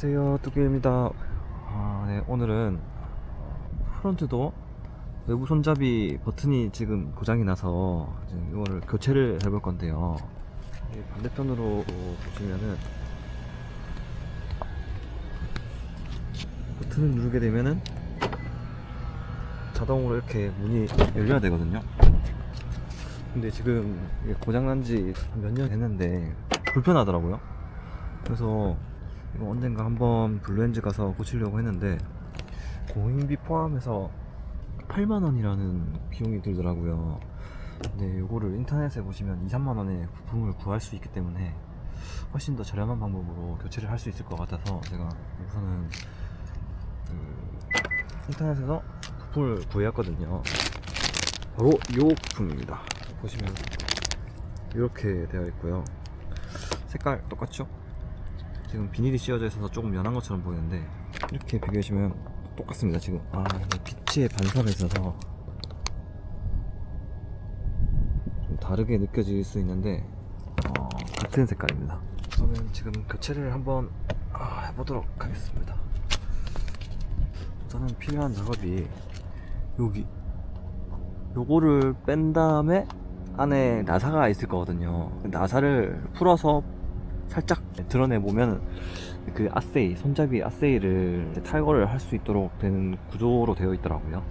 안녕하세요 뚜기입니다. 아, 네, 오늘은 프론트도 외부 손잡이 버튼이 지금 고장이 나서 지금 이거를 교체를 해볼 건데요. 이 반대편으로 보시면은 버튼을 누르게 되면은 자동으로 이렇게 문이 열려야 되거든요. 근데 지금 고장난 지 몇 년 됐는데 불편하더라고요. 그래서 이거 언젠가 한번 블루엔즈 가서 고치려고 했는데 공인비 포함해서 8만원이라는 비용이 들더라고요. 근데 이거를 인터넷에 보시면 2, 3만원에 부품을 구할 수 있기 때문에 훨씬 더 저렴한 방법으로 교체를 할 수 있을 것 같아서 제가 우선은 그 인터넷에서 부품을 구해왔거든요. 바로 이 부품입니다. 보시면 이렇게 되어 있고요. 색깔 똑같죠? 지금 비닐이 씌워져 있어서 조금 연한 것처럼 보이는데 이렇게 비교해주면 똑같습니다 지금. 아 빛의 반사가 있어서 좀 다르게 느껴질 수 있는데 어, 같은 색깔입니다. 저는 지금 교체를 한번 아, 해보도록 하겠습니다. 저는 필요한 작업이 여기 요거를 뺀 다음에 안에 나사가 있을 거거든요. 나사를 풀어서 살짝 드러내 보면 그 아세이 손잡이 아세이를 탈거를 할 수 있도록 되는 구조로 되어 있더라고요.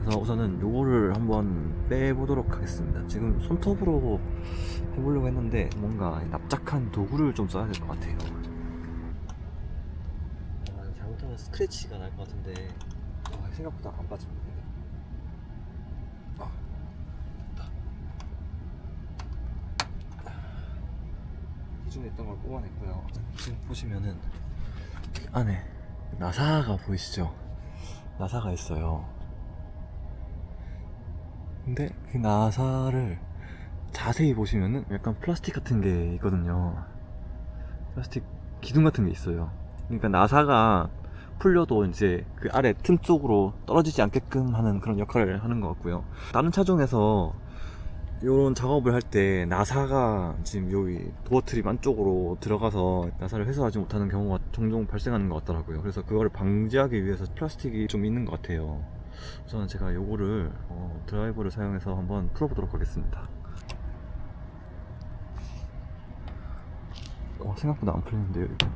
그래서 우선은 요거를 한번 빼보도록 하겠습니다. 지금 손톱으로 해보려고 했는데 뭔가 납작한 도구를 좀 써야 될 것 같아요. 아, 잘못하면 스크래치가 날 것 같은데 아, 생각보다 안 빠집니다. 기존에 있던 걸 뽑아냈고요. 지금 보시면은 안에 나사가 보이시죠? 나사가 있어요. 근데 그 나사를 자세히 보시면은 약간 플라스틱 같은 게 있거든요. 플라스틱 기둥 같은 게 있어요. 그러니까 나사가 풀려도 이제 그 아래 틈 쪽으로 떨어지지 않게끔 하는 그런 역할을 하는 것 같고요. 다른 차종에서 이런 작업을 할 때 나사가 지금 여기 도어 트립 안쪽으로 들어가서 나사를 회수하지 못하는 경우가 종종 발생하는 것 같더라고요. 그래서 그거를 방지하기 위해서 플라스틱이 좀 있는 것 같아요. 우선 제가 요거를 어, 드라이버를 사용해서 한번 풀어보도록 하겠습니다. 어, 생각보다 안 풀리는데요, 이거.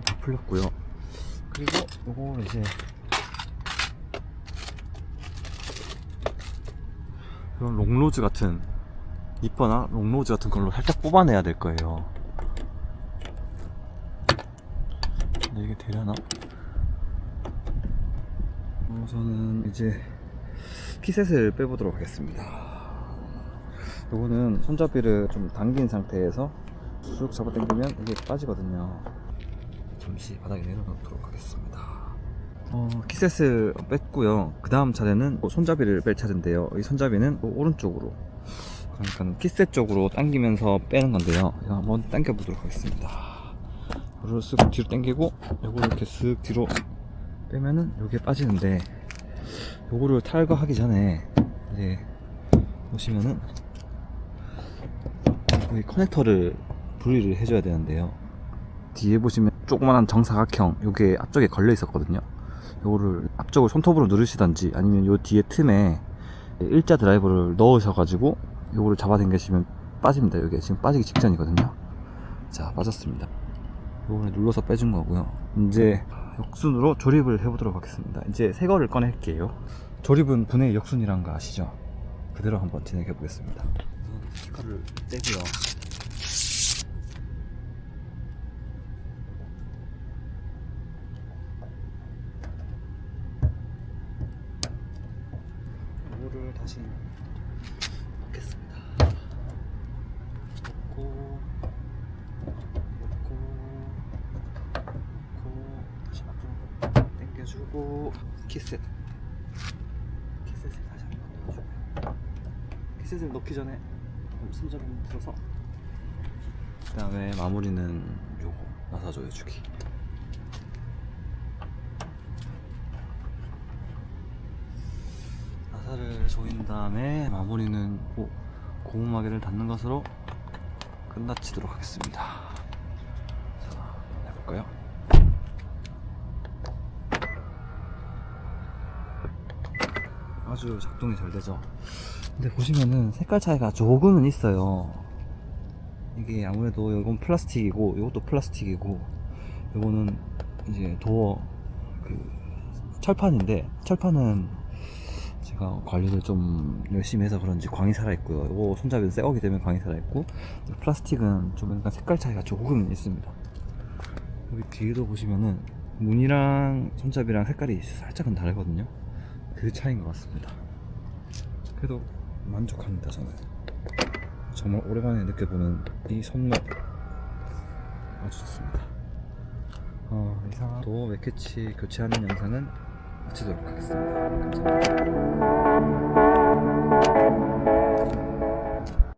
다 풀렸고요. 그리고 요거를 이제 이런 롱로즈 같은 니퍼나 롱로즈 같은 걸로 살짝 뽑아내야 될 거예요. 근데 이게 되려나? 우선은 이제 피셋을 빼보도록 하겠습니다. 요거는 손잡이를 좀 당긴 상태에서 쑥 잡아당기면 이게 빠지거든요. 잠시 바닥에 내려놓도록 하겠습니다. 어, 키셋을 뺐고요. 그 다음 차례는 손잡이를 뺄 차례인데요. 이 손잡이는 오른쪽으로. 그러니까 키셋 쪽으로 당기면서 빼는 건데요. 한번 당겨 보도록 하겠습니다. 이거를 쓱 뒤로 당기고, 요거 이렇게 쓱 뒤로 빼면은 요게 빠지는데, 요거를 탈거하기 전에, 이제, 보시면은, 여기 커넥터를 분리를 해줘야 되는데요. 뒤에 보시면 조그만한 정사각형 요게 앞쪽에 걸려 있었거든요. 요거를 앞쪽을 손톱으로 누르시던지 아니면 요 뒤에 틈에 일자 드라이버를 넣으셔가지고 요거를 잡아당기시면 빠집니다. 요게 지금 빠지기 직전이거든요. 자 빠졌습니다. 요거를 눌러서 빼준 거고요. 이제 역순으로 조립을 해보도록 하겠습니다. 이제 새 거를 꺼낼게요. 조립은 분해 역순이란 거 아시죠? 그대로 한번 진행해 보겠습니다. 스티커를 떼고요 이거를 다시 넣겠습니다. 넣고 넣고 넣고 다시 앞으로 당겨주고 키셋 키셋을 다시 한번 넣어주고요. 키셋을 넣기 전에 손잡이 풀어서 그 다음에 마무리는 요거 나사 조여주기 나사를 조인 다음에 마무리는 고, 고무마개를 닫는 것으로 끝마치도록 하겠습니다. 자 해볼까요? 아주 작동이 잘 되죠? 근데 보시면은 색깔 차이가 조금은 있어요. 이게 아무래도 이건 플라스틱이고 이것도 플라스틱이고 이거는 이제 도어 그 철판인데 철판은 제가 관리를 좀 열심히 해서 그런지 광이 살아있고요. 이거 손잡이는 새 거기 때문에 광이 살아있고 플라스틱은 좀 약간 색깔 차이가 조금 있습니다. 여기 뒤에도 보시면은 무늬랑 손잡이랑 색깔이 살짝은 다르거든요. 그 차이인 것 같습니다. 그래도 만족합니다 저는. 정말 오랜만에 느껴보는 이 손맛. 아주 좋습니다. 어, 이상한 또 맥캐치 교체하는 영상은 마치도록 하겠습니다. 감사합니다